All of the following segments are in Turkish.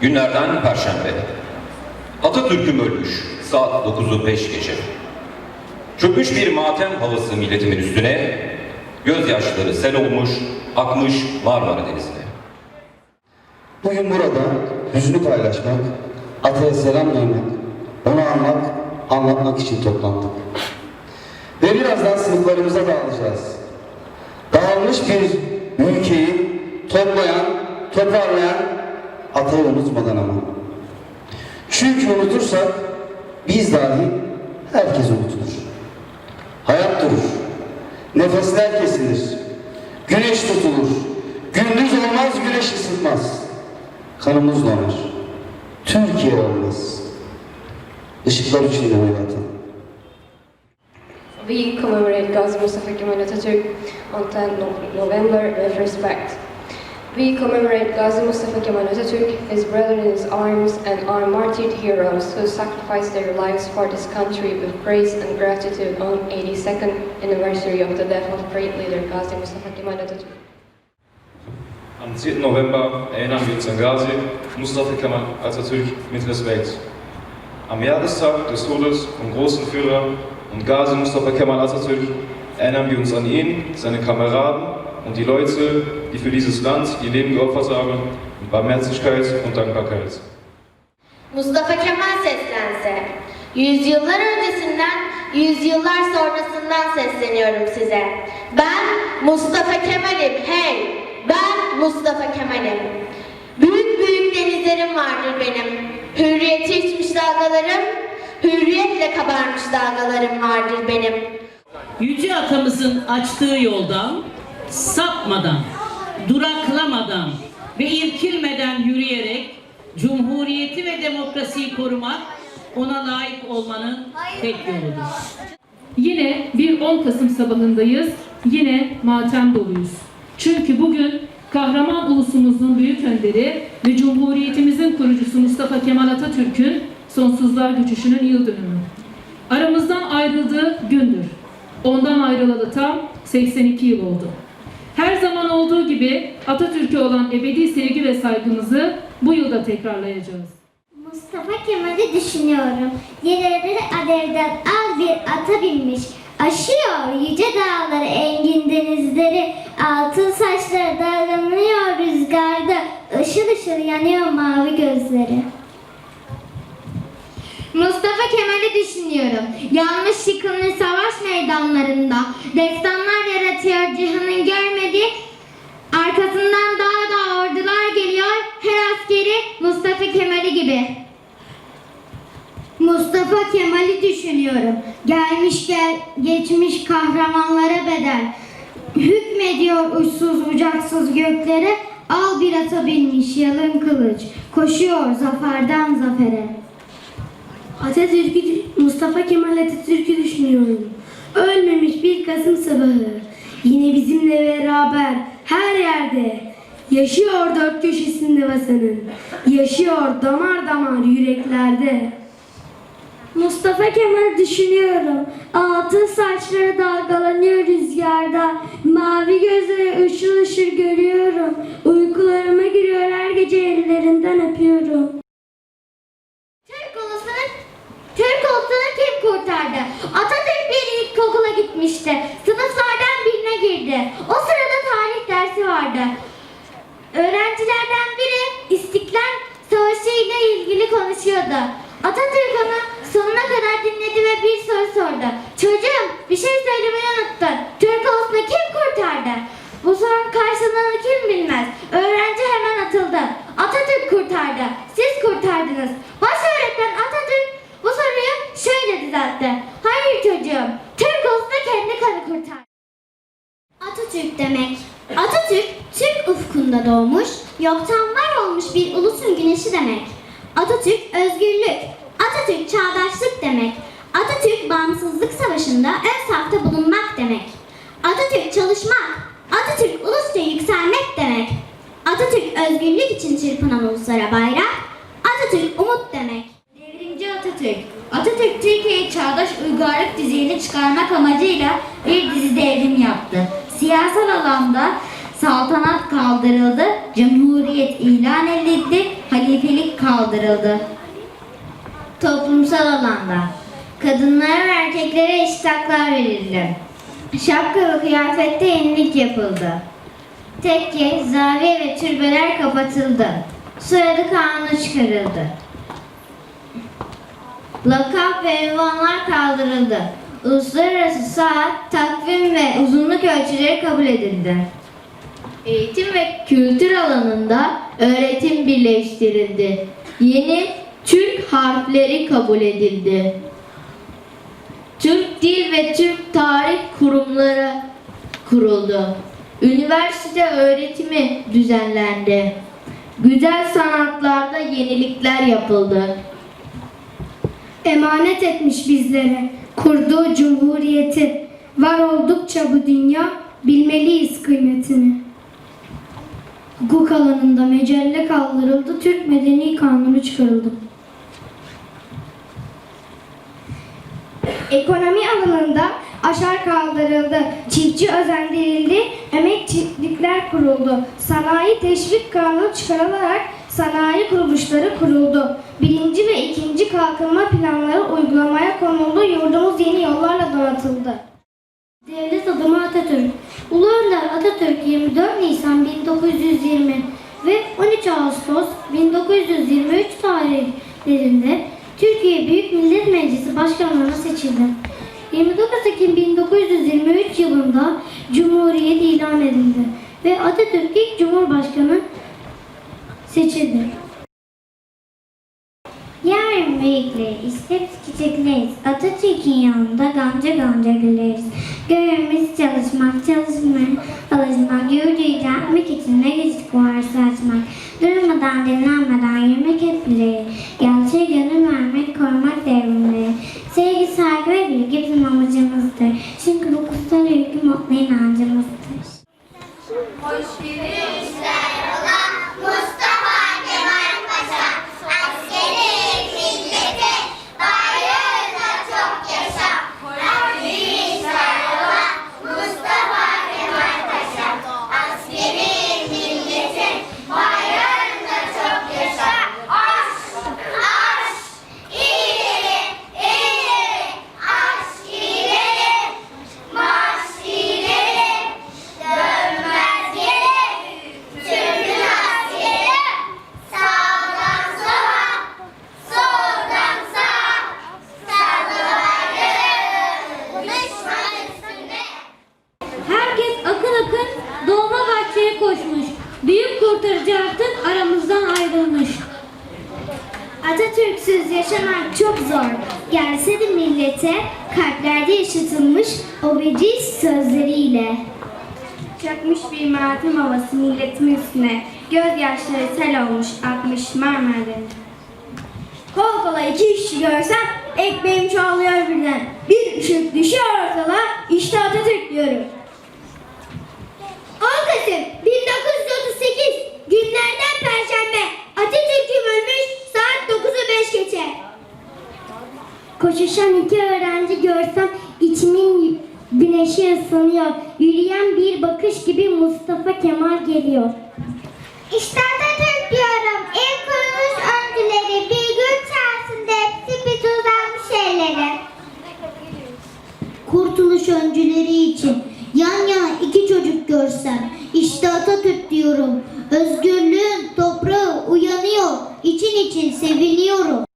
Günlerden Perşembe. Atatürk'üm ölmüş. Saat 9'u 5 geçe. Çökmüş bir matem havası milletimin üstüne. Gözyaşları sel olmuş, akmış Marmara Denizi'ne. Bugün burada hüznü paylaşmak, Ata'ya selam vermek, onu anmak, anlatmak için toplandık. Ve birazdan sınıflarımıza dağılacağız. Dağılmış bir ülkeyi toplayan, toparlayan Ata'yı unutmadan ama. Çünkü unutursak biz dahi herkes unutulur. Hayat durur. Nefesler kesilir. Güneş tutulur. Gündüz olmaz, güneş ısıtmaz. Kanımız donar. Türkiye olmaz. Işıklar içinde oynatan. We commemorate Gazi Mustafa Kemal Atatürk on 10 No- November with respect. We commemorate Gazi Mustafa Kemal Atatürk, his brethren in arms, and our martyred heroes who sacrificed their lives for this country with praise and gratitude on 82nd anniversary of the death of great leader Gazi Mustafa Kemal Atatürk. Am 10. November erinnern wir uns an Ghazi Mustafa Kemal Atatürk mit Respekt. Am Jahrestag des Todes vom großen Führer und Ghazi Mustafa Kemal Atatürk erinnern wir uns an ihn, seine Kameraden und die Leute, die für dieses Land ihr Leben geopfert haben, Barmherzigkeit und Dankbarkeit. Mustafa Kemal seslense. Yüzyıllar öncesinden, yüzyıllar sonrasından sesleniyorum size. Ben Mustafa Kemal'im, hey! Ben Mustafa Kemal'im. Büyük büyük denizlerim vardır benim. Hürriyeti içmiş dalgalarım, hürriyetle kabarmış dalgalarım vardır benim. Yüce atamızın açtığı yoldan sapmadan, duraklamadan ve irkilmeden yürüyerek cumhuriyeti ve demokrasiyi korumak ona layık olmanın tek yoludur. Yine bir 10 Kasım sabahındayız. Yine matem doluyuz. Çünkü bugün kahraman ulusumuzun büyük önderi ve Cumhuriyetimizin kurucusu Mustafa Kemal Atatürk'ün sonsuzluğa göçüşünün yıl dönümü. Aramızdan ayrıldığı gündür. Ondan ayrılalı tam 82 yıl oldu. Her zaman olduğu gibi Atatürk'e olan ebedi sevgi ve saygımızı bu yılda tekrarlayacağız. Mustafa Kemal'i düşünüyorum. Yerleri alevden al bir ata binmiş. Aşıyor yüce dağları, engin denizleri. Altın saçları dalgalanıyor rüzgarda. Işıl ışıl yanıyor mavi gözleri. Mustafa Düşünüyorum. Yanmış yıkımlı savaş meydanlarında. Destanlar yaratıyor cihanın görmediği. Arkasından daha da ordular geliyor. Her askeri Mustafa Kemal'i gibi. Mustafa Kemal'i düşünüyorum. Gelmiş gel geçmiş kahramanlara bedel. Hükmediyor uçsuz bucaksız göklere. Al bir ata binmiş yalın kılıç. Koşuyor zaferden zafere. Atatürk'ü, Mustafa Kemal Atatürk'ü düşünüyorum. Ölmemiş bir Kasım sabahı. Yine bizimle beraber her yerde. Yaşıyor dört köşesinde vatanın. Yaşıyor damar damar yüreklerde. Mustafa Kemal düşünüyorum. Altın saçları dalgalanıyor rüzgarda. Mavi gözleri ışıl ışıl görüyorum. İlgili konuşuyordu. Atatürk onu sonuna kadar dinledi ve bir soru sordu. Çocuğum bir şey söylemeyi unuttun. Türk ulusunu kim kurtardı? Bu sorunun karşılığını kim bilmez. Öğrenci hemen atıldı. Atatürk kurtardı. Siz kurtardınız. Baş öğretmen Atatürk bu soruyu şöyle düzeltti. Hayır çocuğum. Türk ulusunu kendi kanı kurtardı. Atatürk demek. Atatürk, Türk ufkunda doğmuş, yoktan var olmuş bir ulusun güneşi demek. Atatürk, özgürlük. Atatürk, çağdaşlık demek. Atatürk, bağımsızlık savaşında ön safta bulunmak demek. Atatürk, çalışmak. Atatürk, ulusça yükselmek demek. Atatürk, özgürlük için çırpınan uluslara bayrak. Atatürk, umut demek. Devrimci Atatürk. Atatürk Türkiye'yi çağdaş uygarlık düzeyine çıkarmak amacıyla bir dizi devrim yaptı. Siyasal alanda saltanat kaldırıldı, cumhuriyet ilan edildi, halifelik kaldırıldı. Toplumsal alanda kadınlara ve erkeklere eşit haklar verildi. Şapka ve kıyafette yenilik yapıldı. Tekke, zaviye ve türbeler kapatıldı. Soyadı kanunu çıkarıldı. Lakap ve ünvanlar kaldırıldı. Uluslararası saat, takvim ve uzunluk ölçüleri kabul edildi. Eğitim ve kültür alanında öğretim birleştirildi. Yeni Türk harfleri kabul edildi. Türk Dil ve Türk Tarih kurumları kuruldu. Üniversite öğretimi düzenlendi. Güzel sanatlarda yenilikler yapıldı. emanet etmiş bizlere kurduğu cumhuriyeti. Var oldukça bu dünya bilmeliyiz kıymetini. Hukuk alanında mecelle kaldırıldı, Türk Medeni Kanunu çıkarıldı. Ekonomi alanında aşar kaldırıldı, çiftçi özendirildi, emek çiftlikler kuruldu, sanayi teşvik kanunu çıkarılarak sanayi kuruluşları kuruldu. Birinci ve ikinci kalkınma planları uygulamaya konuldu, yurdumuz yeni yollarla donatıldı. Ulu Önder Atatürk 24 Nisan 1920 ve 13 Ağustos 1923 tarihlerinde Türkiye Büyük Millet Meclisi Başkanlığı'na seçildi. 29 Ekim 1923 yılında Cumhuriyet ilan edildi ve Atatürk ilk Cumhurbaşkanı seçildi. Yarın büyükleriz, hepsi küçükleriz. Atatürk'ün yanında gamze gamze güleriz. Görevimiz çalışmak, çalışmak, alışmak, yurdu yüceltmek için ne veciz sözleriyle. Çakmış bir matem havası milletimin üstüne. Gözyaşları sel olmuş akmış mermerden. Kol kola iki işçi görsem ekmeğim çoğalıyor birden. Bir ışık düşüyor ortalığa işte Atatürk diyorum. 10 Kasım 1938 günlerden Perşembe Atatürk'üm ölmüş saat 9'u 5 geçe. Koşuşan iki öğrenci görsem içimin güneşi ısınıyor. Yürüyen bir bakış gibi Mustafa Kemal geliyor. İşte Atatürk diyorum. İlk kuruluş öncüleri bir gün içerisinde hepsi bir tuzlanmış elleri. Kurtuluş öncüleri için yan yana iki çocuk görsem işte Atatürk diyorum. Özgürlüğün toprağı uyanıyor. İçin için seviniyorum.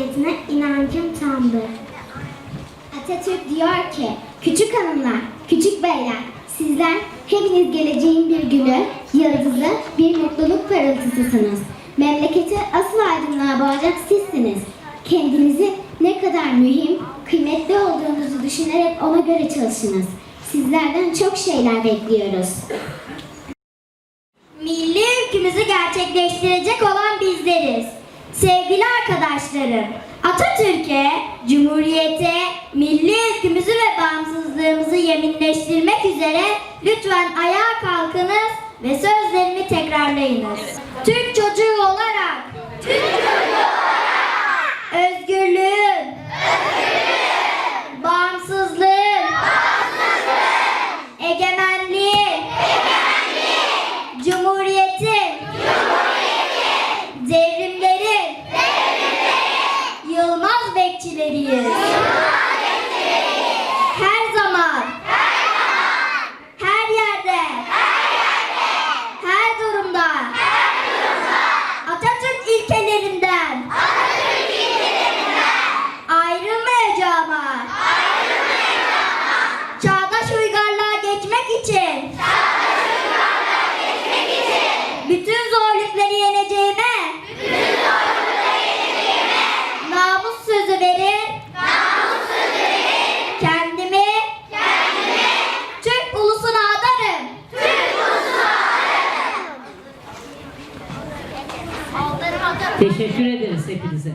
Kabiliyetine inancım tamdır. Atatürk diyor ki, küçük hanımlar, küçük beyler, sizler hepiniz geleceğin bir gülü, yıldızı, bir mutluluk parıltısısınız. Memleketi asıl aydınlığa boğacak sizsiniz. Kendinizi ne kadar mühim, kıymetli olduğunuzu düşünerek ona göre çalışınız. Sizlerden çok şeyler bekliyoruz. Milli ülkümüzü gerçekleştirecek olan bizleriz. Sevgili arkadaşlarım, Atatürk'e, Cumhuriyete, milli ülkümüzü ve bağımsızlığımızı yeminleştirmek üzere lütfen ayağa kalkınız ve sözlerimi tekrarlayınız. Türk çocuğu olarak, Türk çocuğu olarak, özgürlüğün, bağımsızlığın, Teşekkür ederiz hepinize.